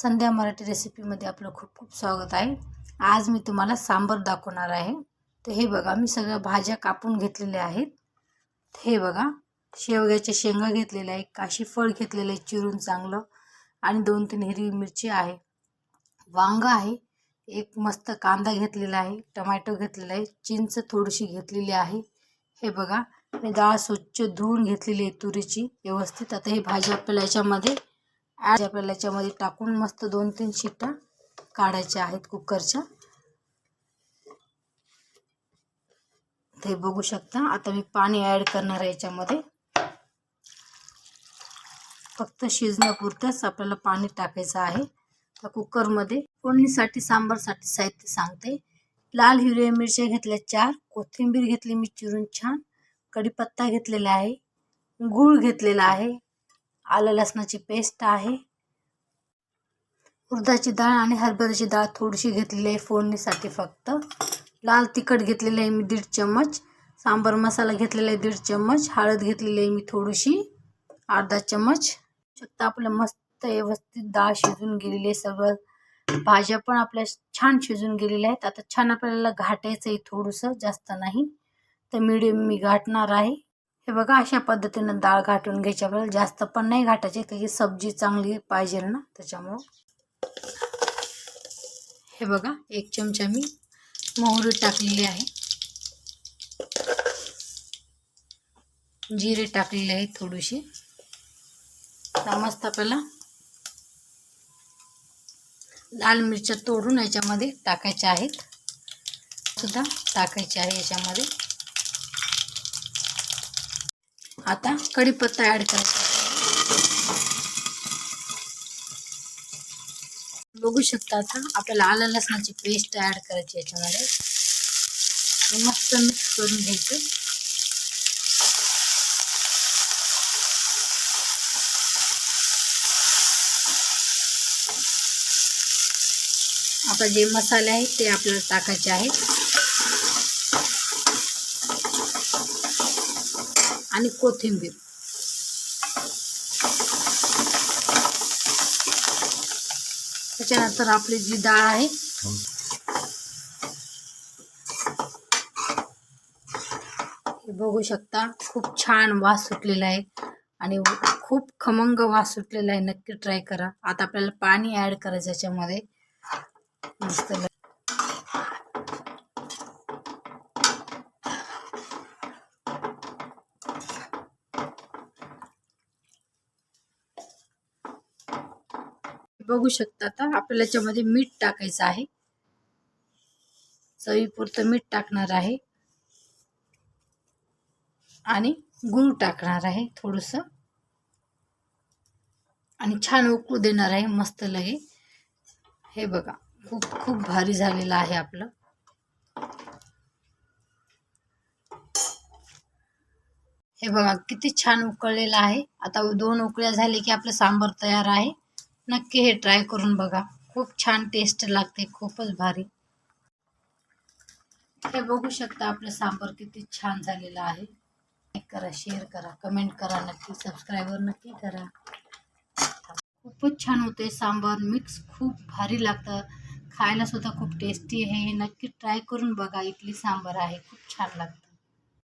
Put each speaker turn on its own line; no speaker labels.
संध्या मराठी रेसिपीमध्ये आपलं खूप खूप स्वागत आहे. आज मी तुम्हाला सांबर दाखवणार आहे. तर हे बघा मी सगळ्या भाज्या कापून घेतलेल्या आहेत. हे बघा शेवग्याच्या शेंगा घेतलेल्या आहे काशी फळ घेतलेलं आहे चिरून चांगलं आणि दोन तीन हिरवी मिरची आहे. वांग आहे एक मस्त कांदा घेतलेला आहे टमॅटो घेतलेला आहे चिंच थोडीशी घेतलेली आहे. हे बघा मी डाळ स्वच्छ धुवून घेतलेली आहे तुरीची व्यवस्थित. आता ही भाजी आपल्याला याच्यामध्ये ॲड आपल्याला याच्यामध्ये टाकून मस्त दोन तीन शिट्ट्या काढायच्या आहेत कुकरच्या. ते बघू शकता आता मी पाणी ॲड करणार आहे याच्यामध्ये. फक्त शिजण्यापुरतंच आपल्याला पाणी टाकायचं आहे. तर कुकरमध्ये फोडणीसाठी सांबारसाठी साहित्य सांगते. लाल हिरव्या मिरच्या घेतल्या चार कोथिंबीर घेतली मी चिरून छान. कढीपत्ता घेतलेला आहे. गूळ घेतलेला आहे. आलं लसणाची पेस्ट आहे. उडदाची डाळ आणि हरभऱ्याची डाळ थोडीशी घेतलेली आहे फोडणीसाठी फक्त. लाल तिखट घेतलेलं आहे मी दीड चम्मच. सांबार मसाला घेतलेला आहे दीड चम्मच. हळद घेतलेली आहे मी थोडीशी अर्धा चम्मच. शकता आपलं मस्त व्यवस्थित डाळ शिजून गेलेली आहे. सगळं भाज्या पण आपल्या छान शिजून गेलेल्या आहेत. आता छान आपल्याला घाटायचं आहे थोडंसं जास्त नाही. तर मिडियम मी घाटणार आहे. हे बघा अशा पद्धतीनं डाळ घाटून घ्यायची आपल्याला जास्त पण नाही घाटायची त्याची सब्जी चांगली पाहिजे ना त्याच्यामुळं. हे बघा एक चमचा मी मोहरी टाकलेली आहे. जिरे टाकलेले आहे थोडीशी. मस्त आपल्याला? लाल मिरच्या तोडून याच्यामध्ये टाकायच्या आहेत. सुद्धा टाकायचे आहे याच्यामध्ये. आता कढीपत्ता ॲड करायचा. बघू शकता आता आपल्याला आलं लसणाची पेस्ट ॲड करायची याच्यामध्ये. मस्त मिक्स करून घ्यायचं. आता जे मसाले आहेत ते आपल्याला टाकायचे आहेत. आणि कोथिंबीर. त्याच्यानंतर आपली जी डाळ आहे बघू शकता खूप छान वास सुटलेला आहे आणि खूप खमंग वास सुटलेला आहे. नक्की ट्राय करा. आता आपल्याला पाणी ॲड करायचं याच्यामध्ये. मस्त बघू शकता आता. आपल्याला याच्यामध्ये मीठ टाकायचं आहे. चवीपुरतं मीठ टाकणार आहे. आणि गूळ टाकणार आहे थोडंसं. आणि छान उकळू देणार आहे मस्त लगे. हे बघा खूप खूप भारी झालेलं आहे आपलं. हे बघा किती छान उकळलेलं आहे. आता दोन उकळ्या झाले की आपलं सांबार तयार आहे. नक्की हे ट्राय करून बघा. खूप छान टेस्ट लागते खूपच भारी. हे बघू शकता आपलं सांबार किती छान झालेलं आहे. लाईक करा शेअर करा कमेंट करा नक्की सबस्क्राईबर नक्की करा. खूपच छान होते सांबार मिक्स खूप भारी लागतं. खायला सुद्धा खूप टेस्टी आहे. हे नक्की ट्राय करून बघा इथली सांबार आहे. खूप छान लागतं.